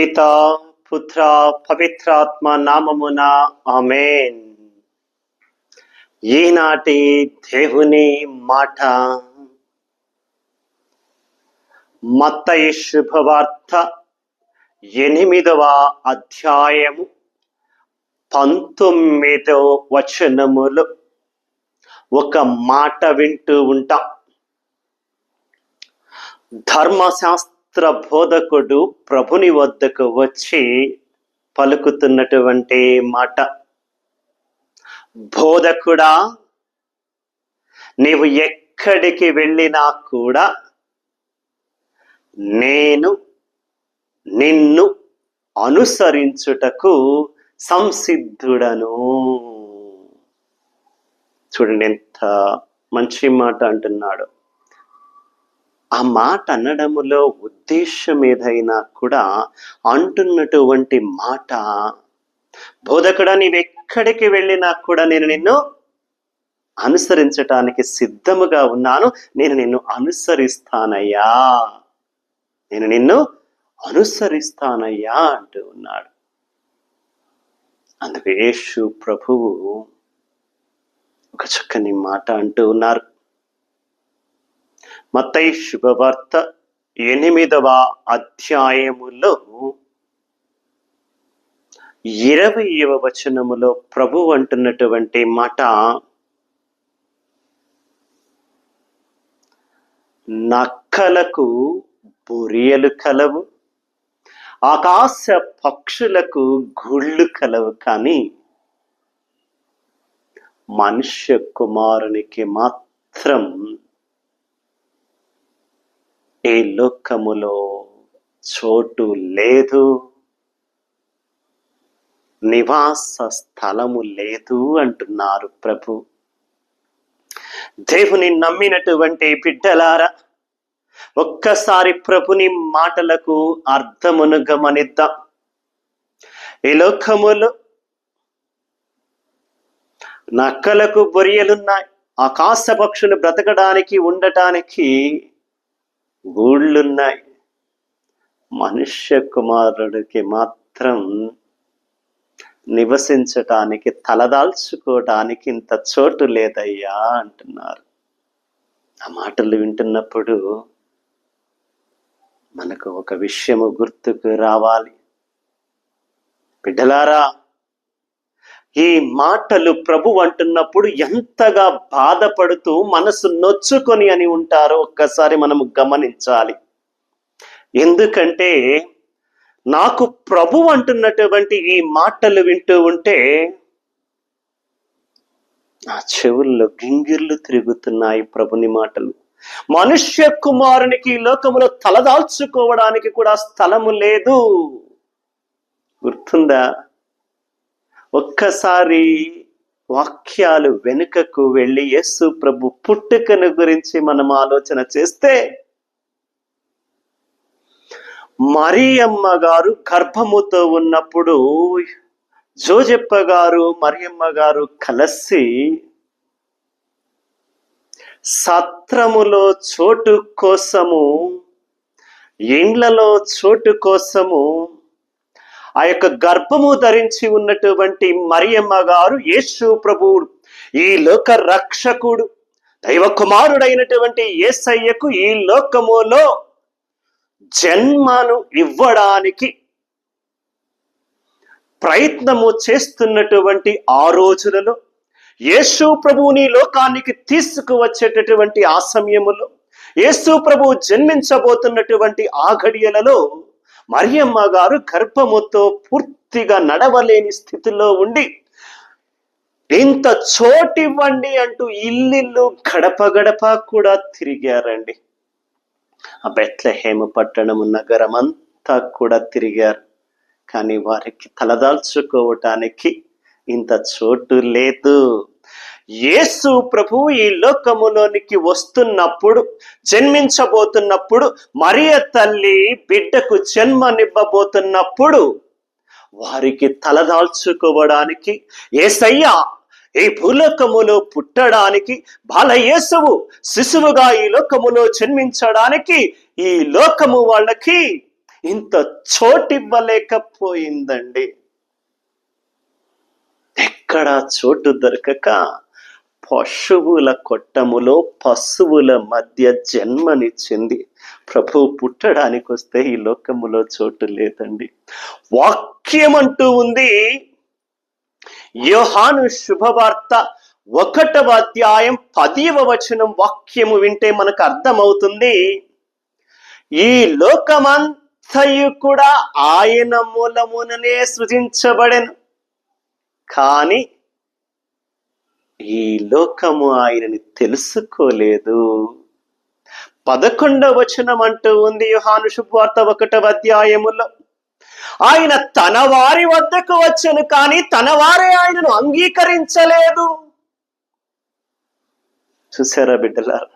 పిత పుత్ర పవిత్రాత్మ నామమున ఆమెన్ ఈనాటి దేవుని మాట మత్తయి శుభవార్త ఎనిమిదవ అధ్యాయము పంతొమ్మిదవ వచనములు ఒక మాట వింటూ ఉంటాం। ధర్మశాస్త్ర బోధకుడు ప్రభుని వద్దకు వచ్చి పలుకుతున్నటువంటి మాట. బోధకుడా నీవు ఎక్కడికి వెళ్ళినా కూడా నేను నిన్ను అనుసరించుటకు సంసిద్ధుడను. చూడండి ఎంత మంచి మాట అంటున్నాడు. ఆ మాట అనడములో ఉద్దేశం ఏదైనా కూడా అంటున్నటువంటి మాట బోధకుడా నీవెక్కడికి వెళ్ళినా కూడా నేను నిన్ను అనుసరించటానికి సిద్ధముగా ఉన్నాను. నేను నిన్ను అనుసరిస్తానయ్యా. నేను నిన్ను అనుసరిస్తానయ్యా అంటూ ఉన్నాడు. అందుకు యేసు ప్రభువు ఒక చక్కని మాట అంటూ ఉన్నారు. మతై శుభవార్త ఎనిమిదవ అధ్యాయములో ఇరవయవ వచనములో ప్రభు అంటున్నటువంటి మాట నక్కలకు బొరియలు కలవు ఆకాశ పక్షులకు గుళ్ళు కలవు కానీ మనుష్య కుమారునికి మాత్రం ఈ లోకములో చోటు లేదు. నివాస స్థలము లేదు అంటున్నారు ప్రభు. దేవుని నమ్మినటువంటి బిడ్డలారా ఒక్కసారి ప్రభుని మాటలకు అర్థమును గమనిద్దాం. ఈ లోకములో నక్కలకు బొరియలున్నాయి. ఆకాశ పక్షులు బ్రతకడానికి ఉండటానికి గూళ్ళున్నాయి మనుష్య కుమారుడికి మాత్రం నివసించటానికి తలదాల్చుకోవటానికి ఇంత చోటు లేదయ్యా అంటున్నారు. ఆ మాటలు వింటున్నప్పుడు మనకు ఒక విషయము గుర్తుకు రావాలి. బిడ్డలారా ఈ మాటలు ప్రభు అంటున్నప్పుడు ఎంతగా బాధపడుతూ మనసు నొచ్చుకొని అని ఉంటారో ఒక్కసారి మనము గమనించాలి. ఎందుకంటే నాకు ప్రభు అంటున్నటువంటి ఈ మాటలు వింటూ ఉంటే నా చెవుల్లో గింగిర్లు తిరుగుతున్నాయి ప్రభుని మాటలు. మనుష్య కుమారునికి ఈ లోకములో తలదాల్చుకోవడానికి కూడా స్థలము లేదు. గుర్తుందా? ఒక్కసారి వాక్యాలు వెనుకకు వెళ్ళి యస్సు ప్రభు పుట్టుకను గురించి మనం ఆలోచన చేస్తే మరియమ్మ గారు గర్భముతో ఉన్నప్పుడు జోజెప్ప గారు మరియమ్మ గారు కలిసి సత్రములో చోటు కోసము ఇండ్లలో చోటు కోసము ఆ యొక్క గర్భము ధరించి ఉన్నటువంటి మరియమ్మ గారు యేసు ప్రభువుడు ఈ లోక రక్షకుడు దైవ కుమారుడైనటువంటి యేసయ్యకు ఈ లోకములో జన్మను ఇవ్వడానికి ప్రయత్నము చేస్తున్నటువంటి ఆ రోజులలో యేసు ప్రభువుని లోకానికి తీసుకువచ్చేటటువంటి ఆ సమయములో యేసు ప్రభు జన్మించబోతున్నటువంటి ఆ ఘడియలలో మరియమ్మ గారు గర్భముతో పూర్తిగా నడవలేని స్థితిలో ఉండి ఇంత చోటివ్వండి అంటూ ఇల్లిల్లు గడప గడప కూడా తిరిగారండి. ఆ బెట్లహేమ పట్టణము నగరం అంతా కూడా తిరిగారు. కానీ వారికి తలదాల్చుకోవటానికి ఇంత చోటు లేదు. యేసు ప్రభు ఈ లోకములోనికి వస్తున్నప్పుడు జన్మించబోతున్నప్పుడు మరియ తల్లి బిడ్డకు జన్మనివ్వబోతున్నప్పుడు వారికి తలదాల్చుకోవడానికి ఏసయ్య ఈ భూలోకములో పుట్టడానికి బాలయేసువు శిశువుగా ఈ లోకములో జన్మించడానికి ఈ లోకము వాళ్ళకి ఇంత చోటివ్వలేకపోయిందండి. ఎక్కడ చోటు దొరకక పశువుల కొట్టములో పశువుల మధ్య జన్మనిచ్చింది. ప్రభు పుట్టడానికి వస్తే ఈ లోకములో చోటు లేదండి. వాక్యం అంటూ ఉంది. యోహాను శుభవార్త ఒకటవ అధ్యాయం పదివ వచనం వాక్యము వింటే మనకు అర్థమవుతుంది. ఈ లోకమంతయు కూడా ఆయన మూలముననే సృజించబడెను. కానీ ఈ లోకము ఆయనని తెలుసుకోలేదు. పదకొండవ వచనం అంటూ ఉంది యుహాను శుభవార్త ఒకటవ అధ్యాయములో. ఆయన తన వారి వద్దకు వచ్చను కానీ తన వారే ఆయనను అంగీకరించలేదు. చూసారా బిడ్డలారా?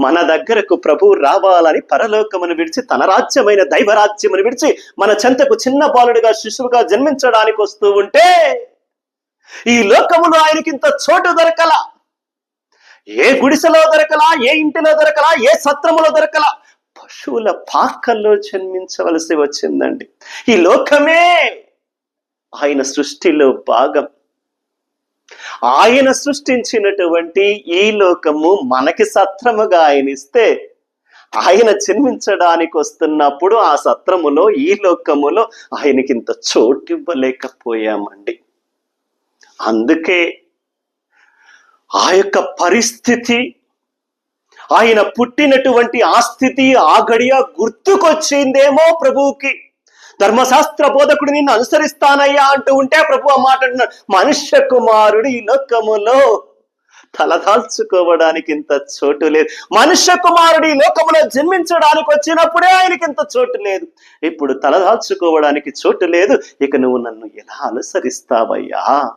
మన దగ్గరకు ప్రభు రావాలని పరలోకమును విడిచి తన రాజ్యమైన దైవరాజ్యమును విడిచి మన చెంతకు చిన్న బాలుడిగా శిశువుగా జన్మించడానికి వస్తూ ఉంటే ఈ లోకములో ఆయనకింత చోటు దొరకల. ఏ గుడిసెలో దొరకలా ఏ ఇంటిలో దొరకలా ఏ సత్రములో దొరకలా పశువుల పాకల్లో జన్మించవలసి వచ్చిందండి. ఈ లోకమే ఆయన సృష్టిలో భాగం. ఆయన సృష్టించినటువంటి ఈ లోకము మనకి సత్రముగా ఆయన ఇస్తే ఆయన జన్మించడానికి వస్తున్నప్పుడు ఆ సత్రములో ఈ లోకములో ఆయనకింత చోటు ఇవ్వలేకపోయామండి. అందుకే ఆ యొక్క పరిస్థితి ఆయన పుట్టినటువంటి ఆ స్థితి ఆ గడియ గుర్తుకొచ్చిందేమో ప్రభువుకి. ధర్మశాస్త్ర బోధకుడు నిన్ను అనుసరిస్తానయ్యా అంటూ ఉంటే ప్రభు ఆ మాట అంటున్నాడు. మనుష్య కుమారుడు ఈ లోకములో తలదాల్చుకోవడానికి ఇంత చోటు లేదు. మనుష్య కుమారుడు ఈ లోకంలో జన్మించడానికి వచ్చినప్పుడే ఆయనకి ఇంత చోటు లేదు. ఇప్పుడు తలదాల్చుకోవడానికి చోటు లేదు. ఇక నువ్వు నన్ను ఎలా అనుసరిస్తావయ్యా?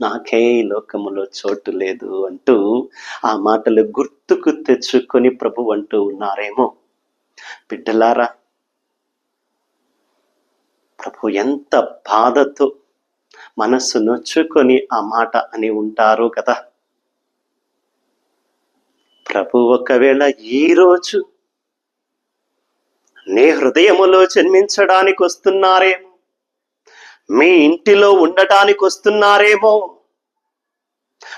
నాకే ఈ లోకములో చోటు లేదు అంటూ ఆ మాటలు గుర్తుకు తెచ్చుకొని ప్రభు అంటూ ఉన్నారేమో. బిడ్డలారా ప్రభు ఎంత బాధతో మనస్సు నొచ్చుకొని ఆ మాట అని ఉంటారు కదా. ప్రభు ఒకవేళ ఈ రోజు నీ హృదయములో జన్మించడానికి వస్తున్నారేమో. మీ ఇంటిలో ఉండటానికి వస్తున్నారేమో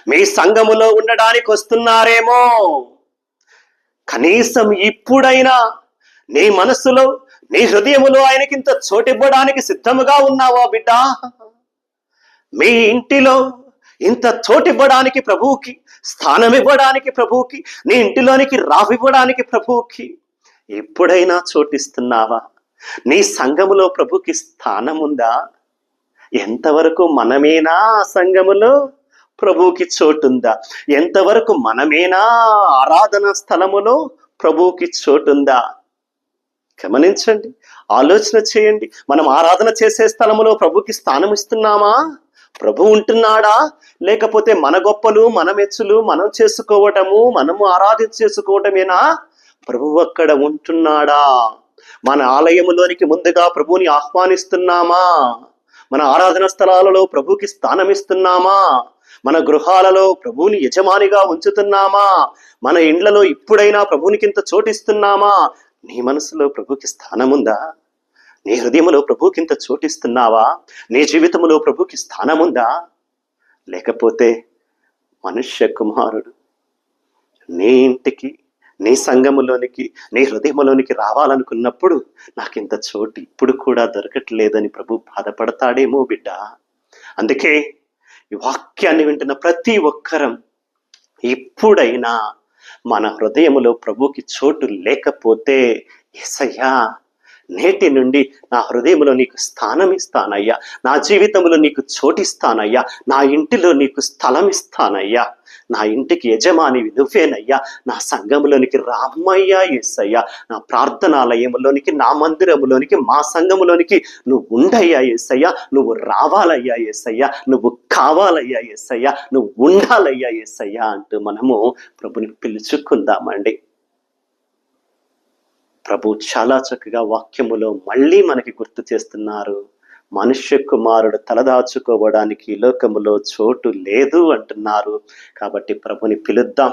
మీ సంఘములో ఉండడానికి వస్తున్నారేమో కనీసం ఇప్పుడైనా నీ మనస్సులో నీ హృదయములో ఆయనకింత చోటివ్వడానికి సిద్ధముగా ఉన్నావా బిడ్డ? మీ ఇంటిలో ఇంత చోటివ్వడానికి ప్రభువుకి స్థానం ఇవ్వడానికి ప్రభువుకి నీ ఇంటిలోనికి రావివ్వడానికి ప్రభువుకి ఎప్పుడైనా చోటిస్తున్నావా? నీ సంఘములో ప్రభుకి స్థానం ఉందా ఎంతవరకు మనమేనా ఆ సంఘములో ప్రభువుకి చోటుందా? ఎంతవరకు మనమేనా ఆరాధన స్థలములో ప్రభువుకి చోటుందా? గమనించండి ఆలోచన చేయండి. మనం ఆరాధన చేసే స్థలములో ప్రభుకి స్థానం ఇస్తున్నామా? ప్రభు ఉంటున్నాడా? లేకపోతే మన గొప్పలు మన మెచ్చులు మనం చేసుకోవటము మనము ఆరాధన చేసుకోవటమేనా? ప్రభు అక్కడ ఉంటున్నాడా? మన ఆలయములోనికి ముందుగా ప్రభువుని ఆహ్వానిస్తున్నామా? మన ఆరాధన స్థలాలలో ప్రభుకి స్థానం ఇస్తున్నామా మన గృహాలలో ప్రభువుని యజమానిగా ఉంచుతున్నామా? మన ఇండ్లలో ఇప్పుడైనా ప్రభునికింత చోటిస్తున్నామా? నీ మనసులో ప్రభుకి స్థానముందా? నీ హృదయములో ప్రభుకింత చోటిస్తున్నావా? నీ జీవితములో ప్రభుకి స్థానముందా? లేకపోతే మనుష్య కుమారుడు నీ ఇంటికి నీ సంఘములోనికి నీ హృదయములోనికి రావాలనుకున్నప్పుడు నాకింత చోటు ఇప్పుడు కూడా దొరకట్లేదని ప్రభు బాధపడతాడేమో బిడ్డ. అందుకే ఈ వాక్యాన్ని వింటున్న ప్రతి ఒక్కరం ఇప్పుడైనా మన హృదయములో ప్రభుకి చోటు లేకపోతే ఎసయ్యా నేటి నుండి నా హృదయంలో నీకు స్థానం ఇస్తానయ్యా. నా జీవితంలో నీకు చోటిస్తానయ్యా నా ఇంటిలో నీకు స్థలం ఇస్తానయ్యా. నా ఇంటికి యజమానివి నువ్వేనయ్యా నా సంఘములోనికి రామయ్యా ఎస్సయ్యా నా ప్రార్థనాలయంలోనికి నా మందిరములోనికి మా సంఘములోనికి నువ్వు ఉండయ్యా ఎస్సయ్యా నువ్వు రావాలయ్యా ఎస్సయ్యా నువ్వు కావాలయ్యా ఎస్సయ్యా నువ్వు ఉండాలయ్యా ఎస్సయ్యా అంటూ మనము ప్రభుని పిలుచుకుందామండి. ప్రభు చాలా చక్కగా వాక్యములో మళ్ళీ మనకి గుర్తు చేస్తున్నారు. మనుష్య కుమారుడు తలదాచుకోవడానికి లోకములో చోటు లేదు అంటున్నారు. కాబట్టి ప్రభుని పిలుద్దాం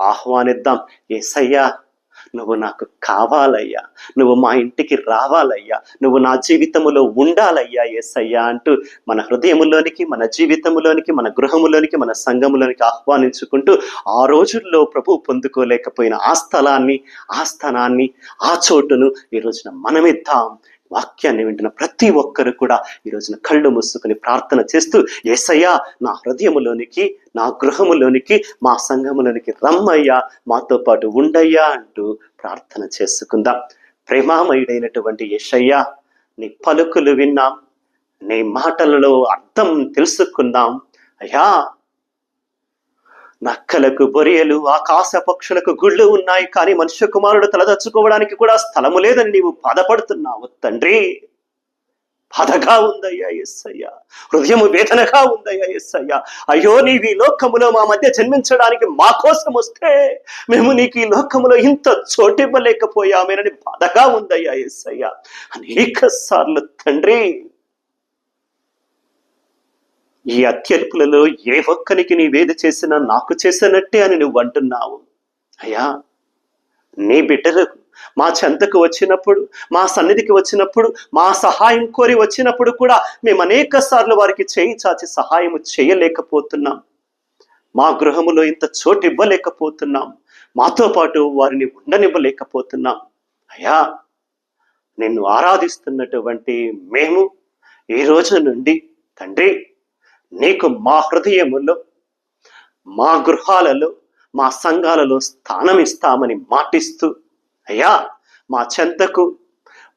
ఆహ్వానిద్దాం. ఏసయ్యా నువ్వు నాకు కావాలయ్యా. నువ్వు మా ఇంటికి రావాలయ్యా. నువ్వు నా జీవితములో ఉండాలయ్యా ఎస్సయ్యా అంటూ మన హృదయములోనికి మన జీవితంలోనికి మన గృహములోనికి మన సంఘములోనికి ఆహ్వానించుకుంటూ ఆ రోజుల్లో ప్రభు పొందుకోలేకపోయిన ఆ స్థలాన్ని ఆ స్థానాన్ని ఆ చోటును ఈ రోజున మనమిద్దాం. వాక్యాన్ని వింటున్న ప్రతి ఒక్కరు కూడా ఈ రోజున కళ్ళు మూసుకుని ప్రార్థన చేస్తూ ఏసయ్యా నా హృదయములోనికి నా గృహములోనికి మా సంఘములోనికి రమ్మయ్యా మాతో పాటు ఉండయ్యా అంటూ ప్రార్థన చేసుకుందాం. ప్రేమామయుడైనటువంటి యశయ్యా నీ పలుకులు విన్నాం నీ మాటలలో అర్థం తెలుసుకుందాం. అయ్యా నక్కలకు బొరియలు ఆకాశ పక్షులకు గుళ్ళు ఉన్నాయి కానీ మనుష్య కుమారుడు తలదచ్చుకోవడానికి కూడా స్థలము లేదని నీవు బాధపడుతున్నావు తండ్రి. బాధగా ఉందయ్యా ఎస్సయ్యా హృదయము వేదనగా ఉందయ్యా ఎస్సయ్యా అయ్యో నీవు ఈ లోకములో మా మధ్య జన్మించడానికి మా కోసం వస్తే మేము నీకు ఈ లోకములో ఇంత చోటివ్వలేకపోయామేనని బాధగా ఉందయ్యా ఎస్సయ్యా అనేక సార్లు తండ్రి ఈ అత్యల్పులలో ఏ ఒక్కరికి నీవేది చేసినా నాకు చేసినట్టే అని నువ్వు అంటున్నావు. అయ్యా నీ బిడ్డలకు మా చెంతకు వచ్చినప్పుడు మా సన్నిధికి వచ్చినప్పుడు మా సహాయం కోరి వచ్చినప్పుడు కూడా మేము అనేక సార్లు వారికి చేయి చాచి సహాయం చేయలేకపోతున్నాం. మా గృహములో ఇంత చోటు ఇవ్వలేకపోతున్నాం. మాతో పాటు వారిని ఉండనివ్వలేకపోతున్నాం. అయ్యా నిన్ను ఆరాధిస్తున్నటువంటి మేము ఈ రోజు నుండి తండ్రి నీకు మా హృదయములో మా గృహాలలో మా సంఘాలలో స్థానం ఇస్తామని మాటిస్తూ అయ్యా మా చెంతకు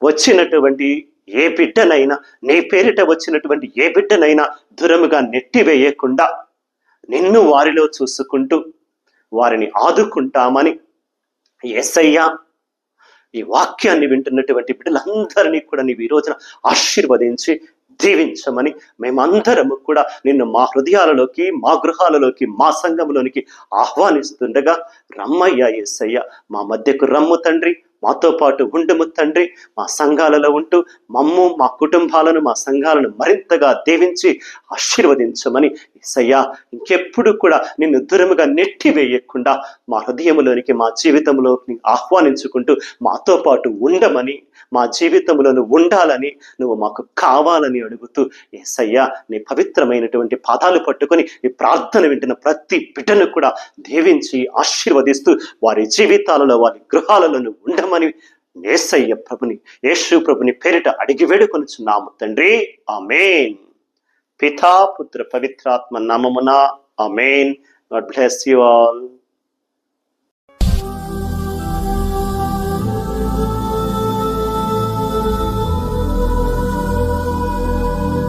వచ్చినటువంటి ఏ బిడ్డనైనా నీ పేరిట వచ్చినటువంటి ఏ బిడ్డనైనా దూరముగా నెట్టివేయకుండా నిన్ను వారిలో చూసుకుంటూ వారిని ఆదుకుంటామని ఎస్ఐయా ఈ వాక్యాన్ని వింటున్నటువంటి బిడ్డలందరినీ కూడా నీవు ఈ రోజున ఆశీర్వదించి దీవించమని మేమందరము కూడా నిన్ను మా హృదయాలలోకి మా గృహాలలోకి మా సంఘంలోనికి ఆహ్వానిస్తుండగా రమ్మయ్య ఎస్సయ్య మా మధ్యకు రమ్ము తండ్రి. మాతో పాటు ఉండము తండ్రి మా సంఘాలలో ఉంటూ మమ్ము మా కుటుంబాలను మా సంఘాలను మరింతగా దీవించి ఆశీర్వదించమని సయ్యా ఇంకెప్పుడు కూడా నిన్ను దూరముగా నెట్టివేయకుండా మా హృదయములోనికి మా జీవితంలోకి ఆహ్వానించుకుంటూ మాతో పాటు ఉండమని మా జీవితంలో ఉండాలని నువ్వు మాకు కావాలని అడుగుతూ ఏసయ్యా నీ పవిత్రమైనటువంటి పాదాలు పట్టుకొని ఈ ప్రార్థన వింటున్న ప్రతి బిడ్డను కూడా దీవించి ఆశీర్వదిస్తూ వారి జీవితాలలో వారి గృహాలలో ఉండమని చేయమని ఏసయ్య ప్రభుని యేసు ప్రభుని పేరిట అడిగి వేడుకొనిచున్నాము తండ్రి. ఆమేన్. పితా పుత్ర పవిత్రాత్మ నామమున ఆమేన్. God bless you all.